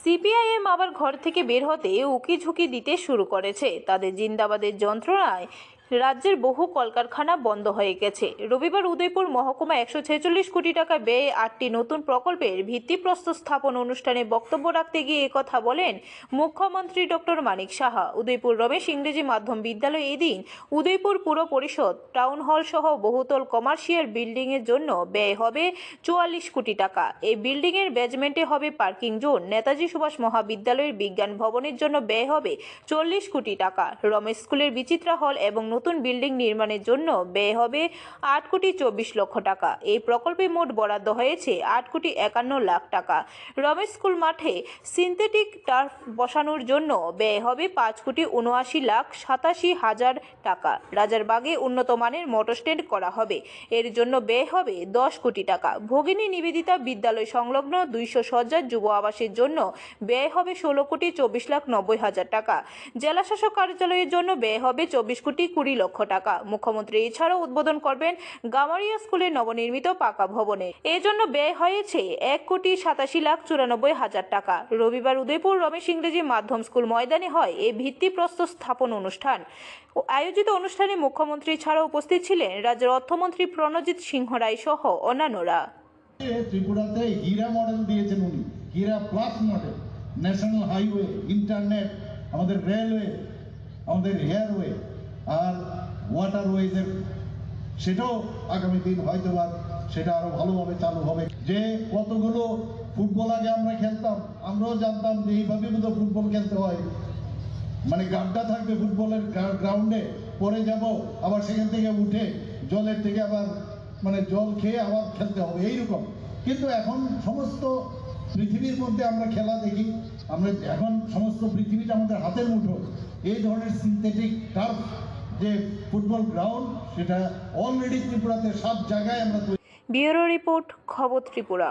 CPIM আবার ঘর থেকে বের হতে উকি ঝুঁকি দিতে শুরু করেছে। তাদের জিন্দাবাদের যন্ত্রণায় রাজ্যের বহু কলকারখানা বন্ধ হয়ে গেছে। রবিবার উদয়পুর মহকুমা একশো ছেচল্লিশ কোটি টাকা ব্যয়ে আটটি নতুন প্রকল্পের ভিত্তিপ্রস্তর স্থাপন অনুষ্ঠানে বক্তব্য রাখতে গিয়ে একথা বলেন মুখ্যমন্ত্রী ডক্টর মানিক সাহা। উদয়পুর রমেশ ইংরেজি মাধ্যম বিদ্যালয় এদিন উদয়পুর পুর পরিষদ টাউন হল সহ বহুতল কমার্শিয়াল বিল্ডিংয়ের জন্য ব্যয় হবে চুয়াল্লিশ কোটি টাকা। এই বিল্ডিংয়ের বেজমেন্টে হবে পার্কিং জোন। নেতাজি সুভাষ মহাবিদ্যালয়ের বিজ্ঞান ভবনের জন্য ব্যয় হবে চল্লিশ কোটি টাকা। রমেশ স্কুলের বিচিত্রা হল এবং নতুন বিল্ডিং নির্মাণের জন্য ব্যয় হবে আট কোটি চব্বিশ লক্ষ টাকা। এই প্রকল্পে মোট বরাদ্দ হয়েছে আট কোটি একান্ন লাখ টাকা। রমেশ স্কুল মাঠে সিনথেটিক টার্ফ বসানোর জন্য ব্যয় হবে পাঁচ কোটি উনআশি লাখ সাতাশি হাজার টাকা। রাজারবাগে উন্নত মানের মোটর স্ট্যান্ড করা হবে। এর জন্য ব্যয় হবে দশ কোটি টাকা। ভগিনী নিবেদিতা বিদ্যালয় সংলগ্ন দুইশো সজ্জার যুব আবাসের জন্য ব্যয় হবে ষোলো কোটি চব্বিশ লাখ নব্বই হাজার টাকা। জেলাশাসক কার্যালয়ের জন্য ব্যয় হবে চব্বিশ কোটি কুড়ি লক্ষ টাকা। মুখ্যমন্ত্রী এছাড়াও উদ্বোধন করবেন গামারিয়া স্কুলের নবনির্মিত পাকা ভবনে। এর জন্য ব্যয় হয়েছে এক কোটি সাতাশি লাখ চুরানব্বই হাজার টাকা। রবিবার উদয়পুর রমেশ ইংরেজি মাধ্যম স্কুল ময়দানে হয় এই ভিত্তিপ্রস্তর স্থাপন অনুষ্ঠান। আয়োজিত অনুষ্ঠানে মুখ্যমন্ত্রী ছাড়াও উপস্থিত ছিলেন রাজ্যের অর্থমন্ত্রী প্রণজিৎ সিংহ রায় সহ অন্যান্যরা। ত্রিপুরাতে হীরা মডেল দিয়েছেন উনি। Hira plus model national highway internet আমাদের রেলওয়ে আমাদের হেয়ারওয়ে আর ওয়াটারওয়েজের সেটাও আগামী দিন হয়তো বা সেটা আরও ভালোভাবে চালু হবে। যে কতগুলো ফুটবল আগে আমরা খেলতাম, আমরাও জানতাম যে এইভাবে তো ফুটবল খেলতে হয়। মানে গাড্ডা থাকবে ফুটবলের গ্রাউন্ডে, পরে যাব, আবার সেখান থেকে উঠে জলের থেকে আবার মানে জল খেয়ে আবার খেলতে হবে, এইরকম। কিন্তু এখন সমস্ত পৃথিবীর মধ্যে আমরা খেলা দেখি, আমরা এখন সমস্ত পৃথিবীটা আমাদের হাতের মুঠো। এই ধরনের সিনথেটিক টার্ফ যে ফুটবল গ্রাউন্ড সেটা অলরেডি ত্রিপুরাতে সব জায়গায় আমরা ব্যুরো রিপোর্ট খবর ত্রিপুরা।